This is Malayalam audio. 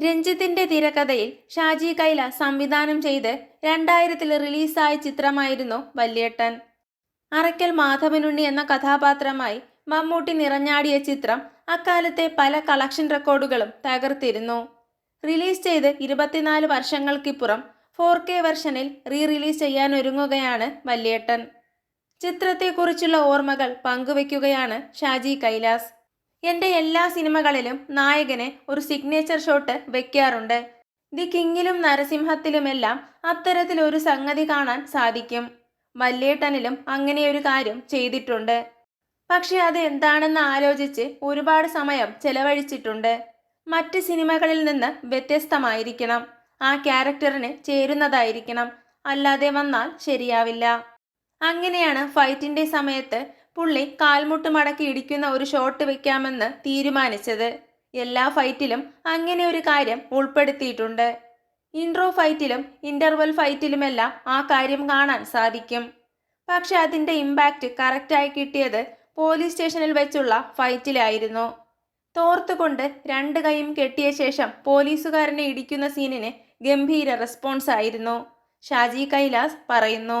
രഞ്ജിത്തിന്റെ തിരക്കഥയിൽ ഷാജി കൈല സംവിധാനം ചെയ്ത് രണ്ടായിരത്തിൽ റിലീസായ ചിത്രമായിരുന്നു വല്യേട്ടൻ. അറയ്ക്കൽ മാധവനുണ്ണി എന്ന കഥാപാത്രമായി മമ്മൂട്ടി നിറഞ്ഞാടിയ ചിത്രം അക്കാലത്തെ പല കളക്ഷൻ റെക്കോർഡുകളും തകർത്തിരുന്നു. റിലീസ് ചെയ്ത് ഇരുപത്തിനാല് വർഷങ്ങൾക്കിപ്പുറം ഫോർ കെ വെർഷനിൽ റീ റിലീസ് ചെയ്യാനൊരുങ്ങുകയാണ് വല്യേട്ടൻ. ചിത്രത്തെക്കുറിച്ചുള്ള ഓർമ്മകൾ പങ്കുവയ്ക്കുകയാണ് ഷാജി കൈലാസ്. എന്റെ എല്ലാ സിനിമകളിലും നായകനെ ഒരു സിഗ്നേച്ചർ ഷോട്ട് വെക്കാറുണ്ട്. ദി കിങ്ങിലും നരസിംഹത്തിലുമെല്ലാം അത്തരത്തിലൊരു സംഗതി കാണാൻ സാധിക്കും. മല്ലേട്ടനിലും അങ്ങനെയൊരു കാര്യം ചെയ്തിട്ടുണ്ട്. പക്ഷെ അത് എന്താണെന്ന് ആലോചിച്ച് ഒരുപാട് സമയം ചെലവഴിച്ചിട്ടുണ്ട്. മറ്റ് സിനിമകളിൽ നിന്ന് വ്യത്യസ്തമായിരിക്കണം. ആ ക്യാരക്ടറിന് ചേരുന്നതായിരിക്കണം. അല്ലാതെ വന്നാൽ ശരിയാവില്ല. അങ്ങനെയാണ് ഫൈറ്റിന്റെ സമയത്ത് പുള്ളി കാൽമുട്ട് മടക്കി ഇടിക്കുന്ന ഒരു ഷോട്ട് വെക്കാമെന്ന് തീരുമാനിച്ചത്. എല്ലാ ഫൈറ്റിലും അങ്ങനെ ഒരു കാര്യം ഉൾപ്പെടുത്തിയിട്ടുണ്ട്. ഇൻട്രോ ഫൈറ്റിലും ഇന്റർവൽ ഫൈറ്റിലുമെല്ലാം ആ കാര്യം കാണാൻ സാധിക്കും. പക്ഷെ അതിന്റെ ഇമ്പാക്റ്റ് കറക്റ്റായി കിട്ടിയത് പോലീസ് സ്റ്റേഷനിൽ വെച്ചുള്ള ഫൈറ്റിലായിരുന്നു തോർത്തുകൊണ്ട് രണ്ട് കൈയും കെട്ടിയ ശേഷം പോലീസുകാരനെ ഇടിക്കുന്ന സീനിന് ഗംഭീര റെസ്പോൺസ് ആയിരുന്നു. ഷാജി കൈലാസ് പറയുന്നു